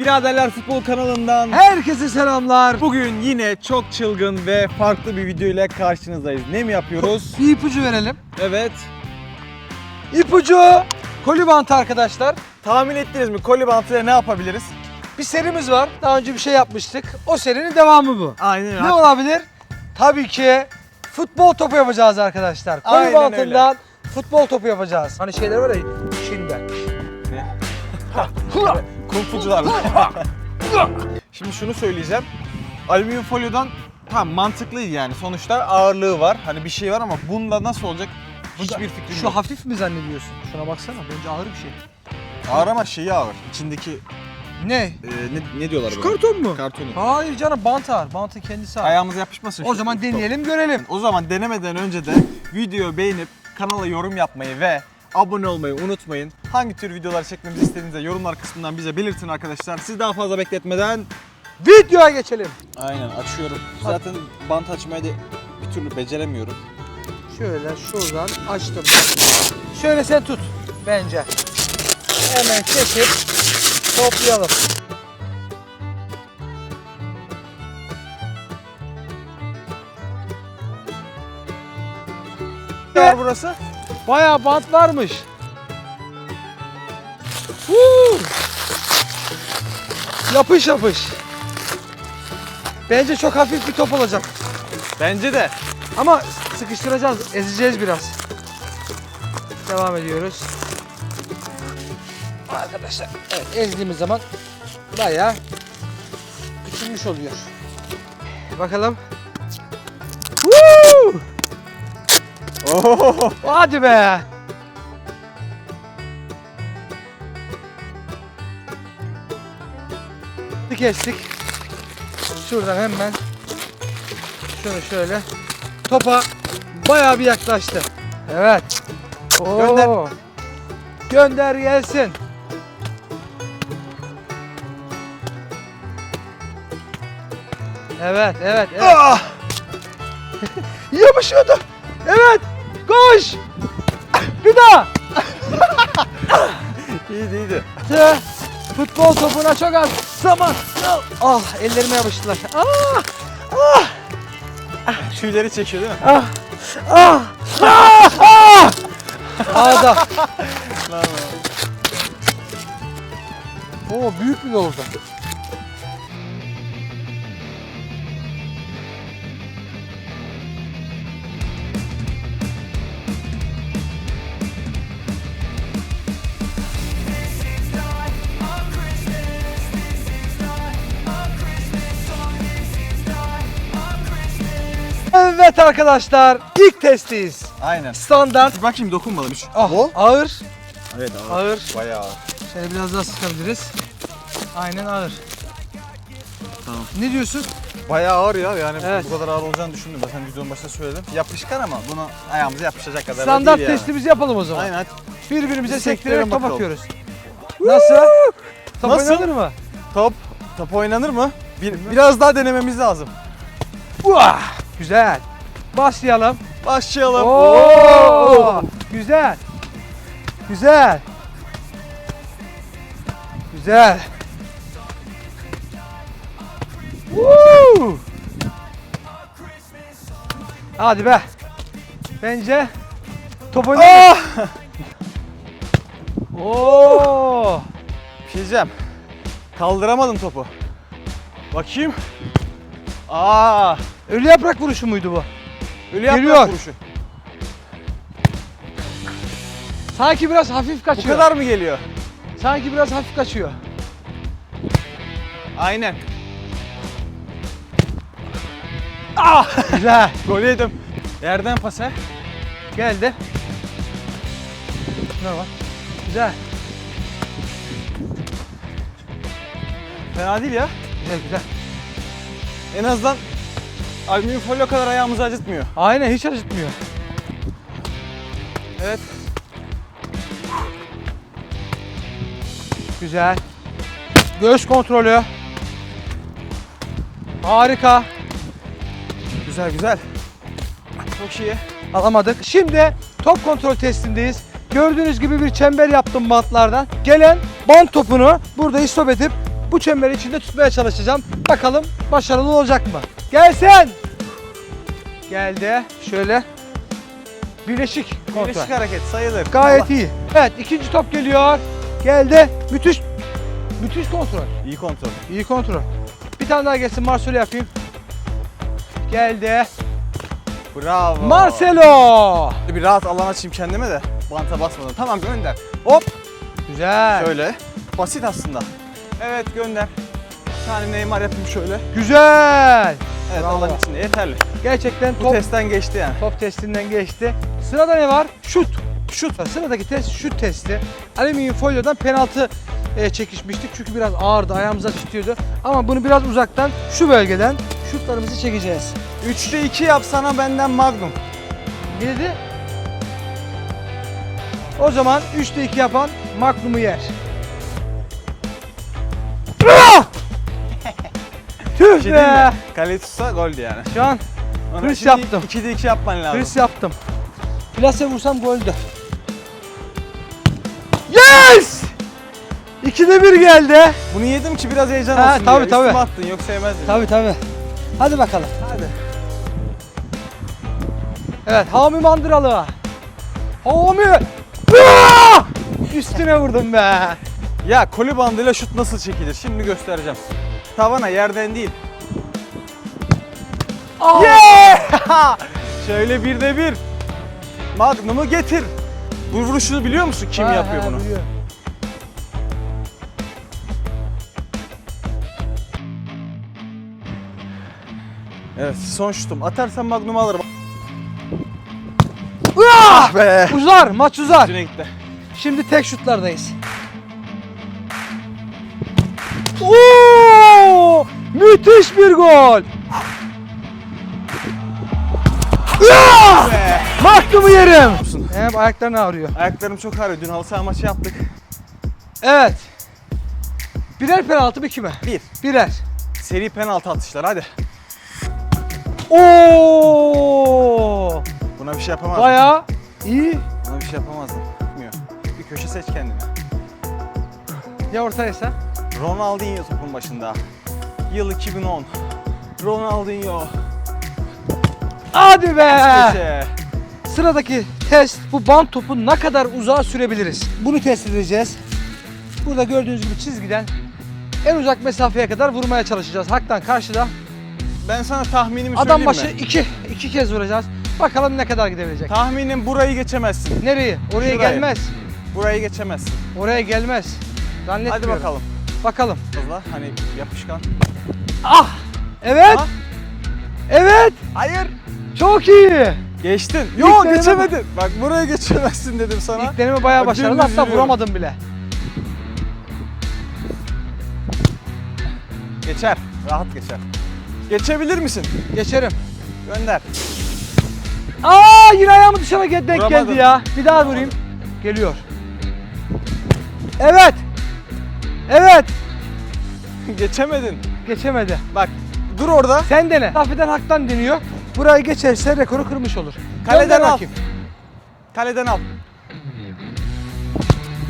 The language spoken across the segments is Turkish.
Biraderler Futbol kanalından Herkese selamlar. bugün yine çok çılgın ve farklı bir video ile karşınızdayız. Ne mi yapıyoruz? Bir ipucu verelim. Evet. İpucu koli bantı arkadaşlar. Tahmin ettiniz mi? Koli bantıyla ne yapabiliriz? Bir serimiz var. Daha önce bir şey yapmıştık. O serinin devamı bu. Aynen Ne olabilir? Tabii ki futbol topu yapacağız arkadaşlar. Koli Aynen bantından futbol topu yapacağız. Hani şeyler var ya Çin'de. Kung. Şimdi şunu söyleyeceğim. Alüminyum folyodan tamam mantıklıydı yani. Sonuçta ağırlığı var. Hani bir şey var ama bunda nasıl olacak? Hiçbir fikrim Şu yok. hafif mi zannediyorsun? Şuna baksana bence ağır bir şey. Ağır ama şeyi ağır. İçindeki Ne? e, ne, ne diyorlar Şu buna? karton mu? Kartonu. Hayır canım bant ağır. Bantın kendisi ağır. Ayağımıza yapışmasın. O şu- zaman deneyelim görelim. O zaman denemeden önce de videoyu beğenip kanala yorum yapmayı ve abone olmayı unutmayın. Hangi tür videolar çekmemizi istediğinizde yorumlar kısmından bize belirtin arkadaşlar. Siz daha fazla bekletmeden Videoya geçelim. Aynen açıyorum. Zaten bant açmayı da bir türlü beceremiyorum. Şöyle şuradan açtım. Şöyle sen tut bence. Hemen kesip toplayalım. Ne var burası? Bayağı bant varmış. Yapış yapış. Bence çok hafif bir top olacak. Bence de. Ama sıkıştıracağız, ezeceğiz biraz. Devam ediyoruz. Arkadaşlar, evet, ezdiğimiz zaman bayağı küçülmüş oluyor. Bakalım. Oo. Hadi be! Kestik. Şuradan hemen şunu şöyle topa bayağı bir yaklaştı. Evet. Oo. Gönder. Gönder gelsin. Evet, evet, evet. Ah! Yapışıyordu. Evet. Koş. Bir daha. İyiydi iyiydi. Tı. Futbol topuna çok az zaman. Ah ellerime yapıştılar. Ah. Tüyleri çekiyor değil mi? Ah. Ah. Ah. Ah. Ağda. Oo büyük bir oldu. Evet arkadaşlar ilk testiyiz. Aynen. Standart. Bir bakayım dokunmadım hiç. Ah, Bu? ağır. Evet ağır. Ağır. Bayağı ağır. Şöyle biraz daha sıkabiliriz. Aynen ağır. Tamam. Ne diyorsun? Bayağı ağır ya yani Evet. bu kadar ağır olacağını düşündüm. Zaten videonun başında söyledim. Yapışkan ama bunu ayağımıza yapışacak kadar da Standart değil yani. testimizi yapalım o zaman. Aynen hadi. Birbirimize Bir sektirerek sektirelim top bakalım. atıyoruz. Nasıl? Top Nasıl? oynanır mı? Top, top oynanır mı? Bir, biraz daha denememiz lazım. Vah! Güzel. Başlayalım. Başlayalım. Oo! Güzel. Güzel. Güzel. Woo! Hadi be. Bence top oynayalım. Ah! Oo! Bir şey diyeceğim. Kaldıramadım topu. Bakayım. Aa! Ölü yaprak vuruşu muydu bu? Ölü yaprak Geliyor. vuruşu. Sanki biraz hafif Bu kaçıyor. kadar mı geliyor? Sanki biraz hafif kaçıyor. Aynen. Güzel. Gol yedim. Yerden pasa. Geldi. Ne var? Güzel. Fena değil ya. Güzel güzel. En azından alüminyum folyo kadar ayağımızı acıtmıyor. Aynen hiç acıtmıyor. Evet. Güzel. Göğüs kontrolü. Harika. Güzel güzel. Çok iyi. Alamadık. Şimdi top kontrol testindeyiz. Gördüğünüz gibi bir çember yaptım bantlardan. Gelen bant topunu burada istop edip bu çemberi içinde tutmaya çalışacağım. Bakalım başarılı olacak mı? Gelsin. Geldi. Şöyle. Birleşik kontrol. Birleşik hareket sayılır. Gayet Allah. iyi. Evet ikinci top geliyor. Geldi. Müthiş. Müthiş kontrol. İyi kontrol. İyi kontrol. Bir tane daha gelsin Marcelo yapayım. Geldi. Bravo. Marcelo. Bir rahat alan açayım kendime de banta basmadan. Tamam gönder. Hop. Güzel. Şöyle. Basit aslında. Evet gönder. Bir tane Neymar yapayım şöyle. Güzel. Evet Bravo. alan içinde yeterli. Gerçekten Bu top, testten geçti yani. top testinden geçti. Sırada ne var? Şut. Şut. Sıradaki test şut testi. Alüminyum folyodan penaltı e, çekişmiştik çünkü biraz ağırdı, ayağımıza tutuyordu. Ama bunu biraz uzaktan şu bölgeden şutlarımızı çekeceğiz. 3'te 2 yapsana benden Magnum. Ne dedi? O zaman 3'te 2 yapan Magnum'u yer. Bir şey diyeyim be! mi? Kaleyi tutsa goldü yani. Şu an Ona Hırs şimdi yaptım. 2'de 2 yapman lazım. hırs yaptım. Plase vursam goldü. Yes! 2'de 1 geldi. Bunu yedim ki biraz heyecan Ha, olsun tabii, diye. Üstüme tabii. attın yoksa yemezdim. Tabi tabi. Hadi bakalım. Hadi. Evet Hami Mandıralı. Hami. Üstüne vurdum be. Ya koli bandıyla şut nasıl çekilir? Şimdi göstereceğim. Tavana yerden değil. Ah! Yeah! Şöyle bir de bir. Magnum'u getir. Bu vuruşu biliyor musun kim Ha, yapıyor ha, bunu? biliyorum. Evet son şutum. Atarsan Magnum'u alırım. Ah! Be. Uzar, maç uzar. Üstüne gitti. Şimdi tek şutlardayız. Oo! Müthiş bir gol. Mahkumu yerim. Hep ayaklarını ağrıyor. Ayaklarım çok ağrıyor. Dün halı saha maçı yaptık. Evet. Birer penaltı mı kime? Bir. Birer. Seri penaltı atışlar hadi. Oo! Buna bir şey yapamazdım. Bayağı iyi. Buna bir şey yapamazdım. Gitmiyor. Bir köşe seç kendine. Ya ortaysa? Ronaldinho topun başında. Yıl 2010. Ronaldinho. Hadi be! Köşe. Sıradaki test bu bant topu ne kadar uzağa sürebiliriz? Bunu test edeceğiz. Burada gördüğünüz gibi çizgiden en uzak mesafeye kadar vurmaya çalışacağız. Haktan karşıda Ben sana tahminimi adam söyleyeyim başı mi? iki, iki kez vuracağız. Bakalım ne kadar gidebilecek. Tahminim burayı geçemezsin. Nereye? Oraya Şurayı. gelmez. Burayı geçemezsin. Oraya gelmez. Hadi Zannetmiyorum. bakalım. Bakalım. Hızla hani yapışkan. Ah! Evet. Aha. Evet. Hayır. Çok iyi. Geçtin. Yok deneme- geçemedin. Bak buraya geçemezsin dedim sana. İlk deneme bayağı Bak, başarılı. dümdüz Hatta yürüyorum. vuramadım bile. Geçer. Rahat geçer. Geçebilir misin? Geçerim. Gönder. Aa yine ayağımı dışarı gel- denk Vuramadım. geldi ya. Bir daha Vuramadım. vurayım. Geliyor. Evet. Evet. Geçemedin. Geçemedi. Bak dur orada. Sen dene. Hafiften haktan deniyor. Burayı geçerse rekoru kırmış olur. Kaleden Gönder al. bakayım. Kaleden al.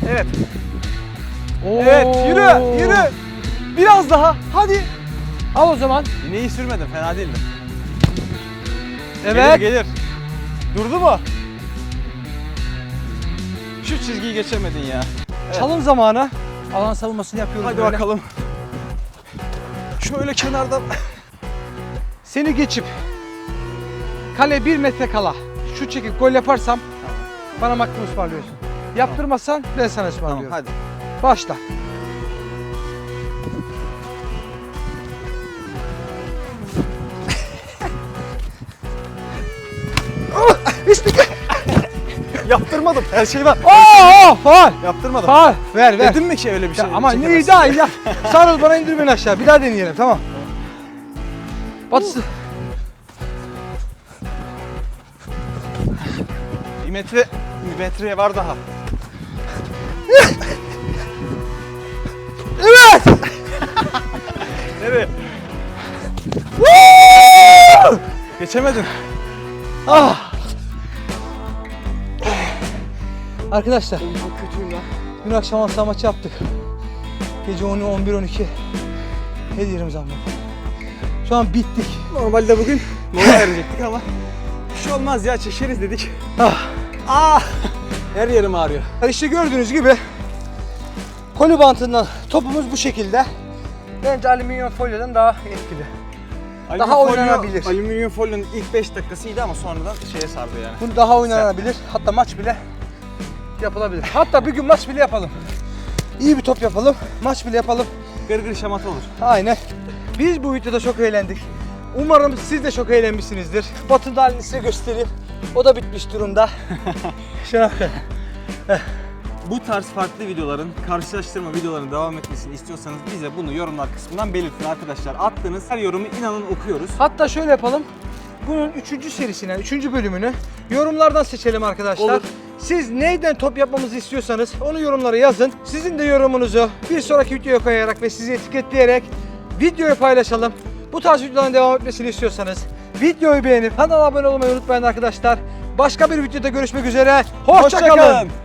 Evet. Oo. Evet yürü yürü. Biraz daha. Hadi. Al o zaman. Yine iyi sürmedin fena değildi. Evet. Gelir gelir. Durdu mu? Şu çizgiyi geçemedin ya. Evet. Çalım zamanı. Alan savunmasını yapıyoruz Hadi böyle. bakalım. Şöyle kenardan. Seni geçip kale bir metre kala şu çekip gol yaparsam bana makbul ısmarlıyorsun. Yaptırmazsan ben sana Tamam ısmarlıyorum. hadi. Başla. Yaptırmadım. Her şey var. Oo, faal. Yaptırmadım. Faal. Ver ver. Dedim mi ki öyle bir şey? Ya ama ne daha ya. Sarıl bana indir beni aşağı. Bir daha deneyelim tamam. Batısı. Bir metre, bir metreye var daha. Evet. Nereye? Geçemedin. Ah. Arkadaşlar Çok kötüyüm lan. dün akşam saha maçı yaptık. Gece 10, 11, 12. Her yerim zamladı. Şu an bittik. Normalde bugün mola verecektik ama bir şey olmaz ya çeşeriz dedik. Ah. Ah! Her yerim ağrıyor. İşte gördüğünüz gibi koli bantından topumuz bu şekilde. Bence alüminyum folyodan daha etkili. Daha Alüminyum folyo- oynanabilir. Alüminyum folyonun ilk 5 dakikası iyiydi ama sonradan şeye sardı yani. Bunu daha oynanabilir. Hatta maç bile yapılabilir. Hatta bir gün maç bile yapalım. İyi bir top yapalım. Maç bile yapalım. Gırgır şamata olur. Aynen. Biz bu videoda çok eğlendik. Umarım siz de çok eğlenmişsinizdir. Batın da halini size göstereyim. O da bitmiş durumda. Şuna bakın. Bu tarz farklı videoların, karşılaştırma videolarının devam etmesini istiyorsanız bize bunu yorumlar kısmından belirtin arkadaşlar. Attığınız her yorumu inanın okuyoruz. Hatta şöyle yapalım. Bunun 3. serisini, 3. bölümünü yorumlardan seçelim arkadaşlar. Olur. Siz neyden top yapmamızı istiyorsanız onu yorumlara yazın. Sizin de yorumunuzu bir sonraki videoya koyarak ve sizi etiketleyerek videoyu paylaşalım. Bu tarz videoların devam etmesini istiyorsanız videoyu beğenip kanala abone olmayı unutmayın arkadaşlar. Başka bir videoda görüşmek üzere. Hoşçakalın. Hoşça.